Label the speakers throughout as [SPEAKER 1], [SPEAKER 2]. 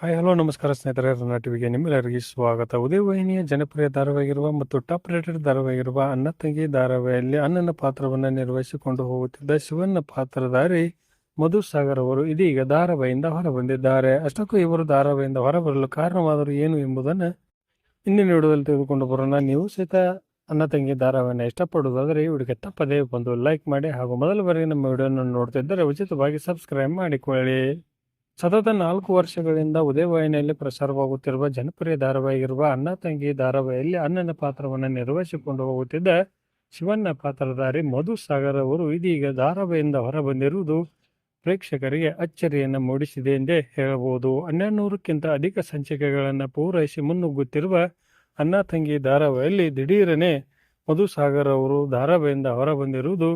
[SPEAKER 1] Hi hello ನಮಸ್ಕಾರ ಸ್ನೇಹಿತರೆ ರನ್ನ ಟಿವಿಗೆ ನಿಮ್ಮೆಲ್ಲರಿಗೂ ಸ್ವಾಗತ. ಉದಯವಾಹಿನಿಯ ಜನಪ್ರಿಯ ಧಾರಾವಾಹಿಗಿರುವ ಮತ್ತು ಟಾಪ್ ರೇಟೆಡ್ ಧಾರಾವಾಹಿಗಿರುವ ಅನ್ನ ತಂಗಿ ಧಾರಾವಾಹಿಯಲ್ಲಿ ಅನ್ನನ ಪಾತ್ರವನ್ನು ನಿರ್ವಹಿಸಿಕೊಂಡು ಹೋಗುತ್ತಿದ್ದ ಶಿವನ ಪಾತ್ರಧಾರಿ ಮಧುಸಾಗರ್ ಅವರು ಇದೀಗ ಧಾರಾವಾಹಿಯಿಂದ ಹೊರಬಂದಿದ್ದಾರೆ. ಅಷ್ಟಕ್ಕೂ ಇವರು ಧಾರಾವಾಹಿಯಿಂದ ಹೊರಬರಲು ಕಾರಣವಾದರೂ ಏನು ಎಂಬುದನ್ನು ಇಂದಿನ ವಿಡಿಯೋದಲ್ಲಿ ತೆಗೆದುಕೊಂಡು ಬರೋಣ. ನೀವು ಸಹಿತ ಅನ್ನ ತಂಗಿ ಧಾರಾವಾಹಿನ ಇಷ್ಟಪಡುವುದಾದರೆ ವಿಡಿಯೋಗೆ ತಪ್ಪದೇ ಬಂದು ಲೈಕ್ ಮಾಡಿ ಹಾಗೂ ಮೊದಲ ಬಾರಿಗೆ ನಮ್ಮ ವಿಡಿಯೋನ ನೋಡ್ತಿದ್ದರೆ ಉಚಿತವಾಗಿ ಸಬ್ಸ್ಕ್ರೈಬ್ ಮಾಡಿಕೊಳ್ಳಿ. ಸತತ ನಾಲ್ಕು ವರ್ಷಗಳಿಂದ ಉದಯವಾಹಿನಿಯಲ್ಲಿ ಪ್ರಸಾರವಾಗುತ್ತಿರುವ ಜನಪ್ರಿಯ ಧಾರಾವಾಹಿಗಿರುವ ಅಣ್ಣ ತಂಗಿ ಧಾರಾವಾಹಿಯಲ್ಲಿ ಅಣ್ಣನ ಪಾತ್ರವನ್ನು ನಿರ್ವಹಿಸಿಕೊಂಡು ಹೋಗುತ್ತಿದ್ದ ಶಿವಣ್ಣ ಪಾತ್ರಧಾರಿ ಮಧು ಸಾಗರ್ ಅವರು ಇದೀಗ ಧಾರಾವಾಹಿಯಿಂದ ಹೊರಬಂದಿರುವುದು ಪ್ರೇಕ್ಷಕರಿಗೆ ಅಚ್ಚರಿಯನ್ನು ಮೂಡಿಸಿದೆ ಎಂದೇ ಹೇಳಬಹುದು. ಹನ್ನೆರಡುನೂರಕ್ಕಿಂತ ಅಧಿಕ ಸಂಚಿಕೆಗಳನ್ನು ಪೂರೈಸಿ ಮುನ್ನುಗ್ಗುತ್ತಿರುವ ಅಣ್ಣ ತಂಗಿ ಧಾರಾವಾಹಿಯಲ್ಲಿ ದಿಢೀರನೆ ಮಧು ಸಾಗರ್ ಅವರು ಧಾರಾವಾಹಿಯಿಂದ ಹೊರಬಂದಿರುವುದು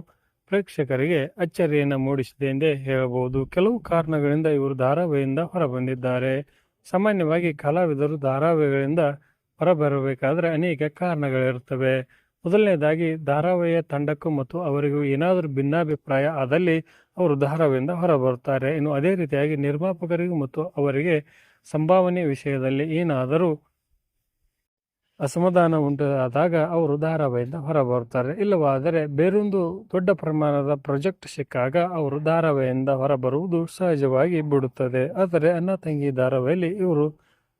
[SPEAKER 1] ಪ್ರೇಕ್ಷಕರಿಗೆ ಅಚ್ಚರಿಯನ್ನು ಮೂಡಿಸಿದೆ ಎಂದೇ ಹೇಳಬಹುದು. ಕೆಲವು ಕಾರಣಗಳಿಂದ ಇವರು ಧಾರಾವಾಹಿಯಿಂದ ಹೊರಬಂದಿದ್ದಾರೆ. ಸಾಮಾನ್ಯವಾಗಿ ಕಲಾವಿದರು ಧಾರಾವಾಹಿಗಳಿಂದ ಹೊರಬರಬೇಕಾದ್ರೆ ಅನೇಕ ಕಾರಣಗಳಿರುತ್ತವೆ. ಮೊದಲನೇದಾಗಿ, ಧಾರಾವಾಹಿಯ ತಂಡಕ್ಕೂ ಮತ್ತು ಅವರಿಗೂ ಏನಾದರೂ ಭಿನ್ನಾಭಿಪ್ರಾಯ ಆದಲ್ಲಿ ಅವರು ಧಾರಾವಾಹಿಯಿಂದ ಹೊರಬರುತ್ತಾರೆ. ಇನ್ನು ಅದೇ ರೀತಿಯಾಗಿ ನಿರ್ಮಾಪಕರಿಗೂ ಮತ್ತು ಅವರಿಗೆ ಸಂಭಾವನೆ ವಿಷಯದಲ್ಲಿ ಏನಾದರೂ ಅಸಮಾಧಾನ ಉಂಟಾದಾಗ ಅವರು ಧಾರಾವಾಹಿಯಿಂದ ಹೊರಬರುತ್ತಾರೆ. ಇಲ್ಲವಾದರೆ ಬೇರೊಂದು ದೊಡ್ಡ ಪ್ರಮಾಣದ ಪ್ರಾಜೆಕ್ಟ್ ಸಿಕ್ಕಾಗ ಅವರು ಧಾರಾವಾಹಿಯಿಂದ ಹೊರಬರುವುದು ಸಹಜವಾಗಿ ಬಿಡುತ್ತದೆ. ಆದರೆ ಅನ್ನ ತಂಗಿ ಧಾರಾವಾಹಿಯಲ್ಲಿ ಇವರು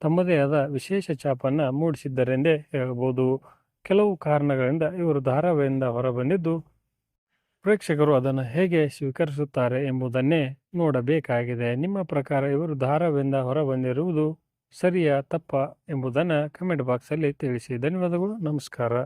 [SPEAKER 1] ತಮ್ಮದೇ ಆದ ವಿಶೇಷ ಛಾಪನ್ನು ಮೂಡಿಸಿದ್ದರೆಂದೇ ಹೇಳಬಹುದು. ಕೆಲವು ಕಾರಣಗಳಿಂದ ಇವರು ಧಾರಾವಾಹಿಯಿಂದ ಹೊರಬಂದಿದ್ದು ಪ್ರೇಕ್ಷಕರು ಅದನ್ನು ಹೇಗೆ ಸ್ವೀಕರಿಸುತ್ತಾರೆ ಎಂಬುದನ್ನೇ ನೋಡಬೇಕಾಗಿದೆ. ನಿಮ್ಮ ಪ್ರಕಾರ ಇವರು ಧಾರಾವಾಹಿಯಿಂದ ಹೊರಬಂದಿರುವುದು ಸರಿಯಾ ತಪ್ಪ ಎಂಬುದನ್ನು ಕಮೆಂಟ್ ಬಾಕ್ಸಲ್ಲಿ ತಿಳಿಸಿ. ಧನ್ಯವಾದಗಳು. ನಮಸ್ಕಾರ.